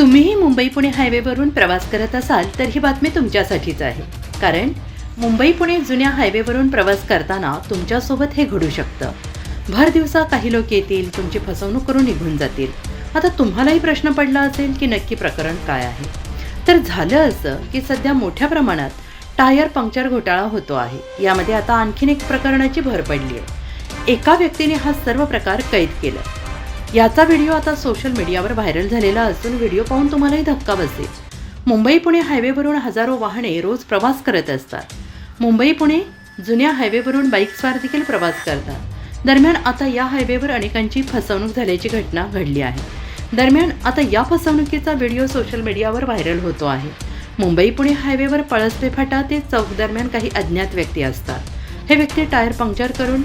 तुम्हीही मुंबई पुणे हायवेवरून प्रवास करत असाल तर ही बातमी तुमच्यासाठीच आहे. कारण मुंबई पुणे जुन्या हायवेवरून प्रवास करताना तुमच्यासोबत हे घडू शकतं. भर दिवसा काही लोक येतील तुमची फसवणूक करून निघून जातील. आता तुम्हालाही प्रश्न पडला असेल की नक्की प्रकरण काय आहे. तर झालं असं की सध्या मोठ्या प्रमाणात टायर पंक्चर घोटाळा होतो आहे. यामध्ये आता आणखीन एक प्रकरणाची भर पडली आहे. एका व्यक्तीने हा सर्व प्रकार कैद केला. याचा व्हिडिओ आता सोशल मीडियावर व्हायरल झालेला असून व्हिडिओ पाहून तुम्हालाही धक्का बसेल. मुंबई पुणे हायवेवरून हजारो वाहने रोज प्रवास करत असतात. मुंबई पुणे जुन्या हायवेवरून बाईकस्वार देखील प्रवास करतात. दरम्यान आता या हायवेवर अनेकांची फसवणूक झाल्याची घटना घडली आहे. दरम्यान आता या फसवणुकीचा व्हिडिओ सोशल मीडियावर व्हायरल होतो आहे. मुंबई पुणे हायवेवर पळसपे फाटा ते चौक दरम्यान काही अज्ञात व्यक्ती असतात. हे व्यक्ती टायर पंक्चर करून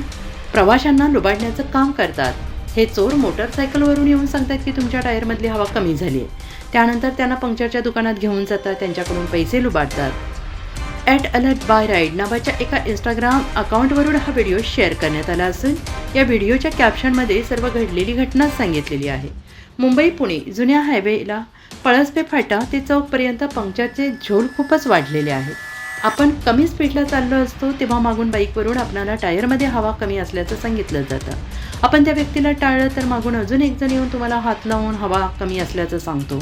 प्रवाशांना लुबाडण्याचं काम करतात. हे चोर मोटरसायकलवरून येऊन सांगतात की तुमच्या टायरमधली हवा कमी झाली आहे. त्यानंतर त्यांना पंक्चरच्या दुकानात घेऊन जातात त्यांच्याकडून पैसे लुबाडतात. ॲट अलर्ट बाय राईड नावाच्या एका इंस्टाग्राम अकाउंटवरून हा व्हिडिओ शेअर करण्यात आला असून या व्हिडिओच्या कॅप्शनमध्ये सर्व घडलेली घटना सांगितलेली आहे. मुंबई पुणे जुन्या हायवेला पळसपे फाटा ते चौकपर्यंत पंक्चरचे झोल खूपच वाढलेले आहेत. आपण कमी स्पीडला चाललो असतो तेव्हा मागून बाईकवरून आपल्याला टायरमध्ये हवा कमी असल्याचं सांगितलं जातं. आपण त्या व्यक्तीला टाळलं तर मागून अजून एक जण येऊन तुम्हाला हात लावून हवा कमी असल्याचं सांगतो.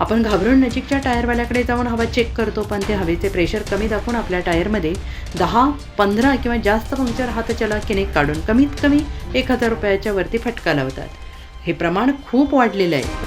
आपण घाबरून नजीकच्या टायरवाल्याकडे जाऊन हवा चेक करतो पण ते हवेचे प्रेशर कमी दाखवून आपल्या टायरमध्ये दहा पंधरा किंवा जास्त पंक्चर हातचला किनेक काढून कमीत कमी एक हजार रुपयाच्या वरती फटका लावतात. हे प्रमाण खूप वाढलेलं आहे.